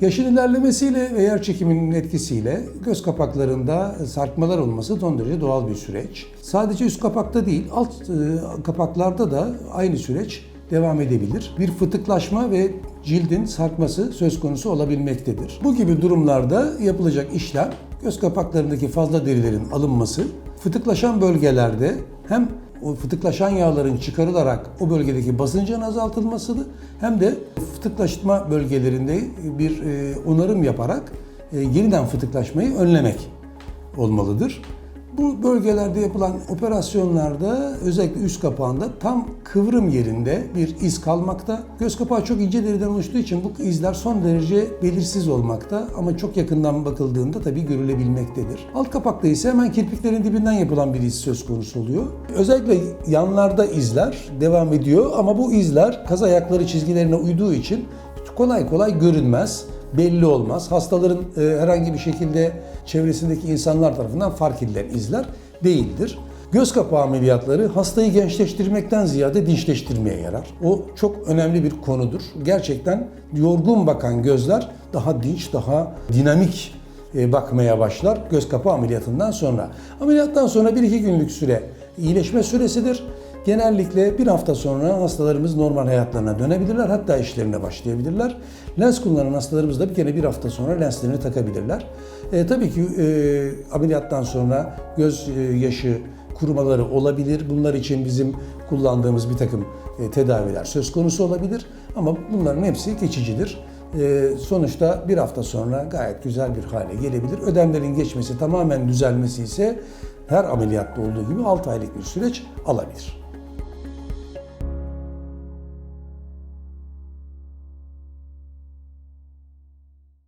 Yaşın ilerlemesiyle ve yer çekiminin etkisiyle göz kapaklarında sarkmalar olması son derece doğal bir süreç. Sadece üst kapakta değil, alt e, kapaklarda da aynı süreç devam edebilir. Bir fıtıklaşma ve cildin sarkması söz konusu olabilmektedir. Bu gibi durumlarda yapılacak işlem göz kapaklarındaki fazla derilerin alınması, fıtıklaşan bölgelerde hem o fıtıklaşan yağların çıkarılarak o bölgedeki basıncın azaltılmasıdır hem de fıtıklaşma bölgelerinde bir e, onarım yaparak e, yeniden fıtıklaşmayı önlemek olmalıdır. Bu bölgelerde yapılan operasyonlarda özellikle üst kapağında tam kıvrım yerinde bir iz kalmakta. Göz kapağı çok ince deriden oluştuğu için bu izler son derece belirsiz olmakta ama çok yakından bakıldığında tabii görülebilmektedir. Alt kapakta ise hemen kirpiklerin dibinden yapılan bir iz söz konusu oluyor. Özellikle yanlarda izler devam ediyor ama bu izler kaz ayakları çizgilerine uyduğu için kolay kolay görünmez belli olmaz. Hastaların e, herhangi bir şekilde çevresindeki insanlar tarafından fark edilen izler değildir. Göz kapağı ameliyatları hastayı gençleştirmekten ziyade dinçleştirmeye yarar. O çok önemli bir konudur. Gerçekten yorgun bakan gözler daha dinç, daha dinamik e, bakmaya başlar göz kapağı ameliyatından sonra. Ameliyattan sonra 1-2 günlük süre iyileşme süresidir. Genellikle bir hafta sonra hastalarımız normal hayatlarına dönebilirler. Hatta işlerine başlayabilirler. Lens kullanan hastalarımız da bir kere bir hafta sonra lenslerini takabilirler. E, tabii ki e, ameliyattan sonra göz e, yaşı kurumaları olabilir. Bunlar için bizim kullandığımız bir takım e, tedaviler söz konusu olabilir. Ama bunların hepsi geçicidir. E, sonuçta bir hafta sonra gayet güzel bir hale gelebilir. Ödemlerin geçmesi, tamamen düzelmesi ise her ameliyatta olduğu gibi 6 aylık bir süreç alabilir.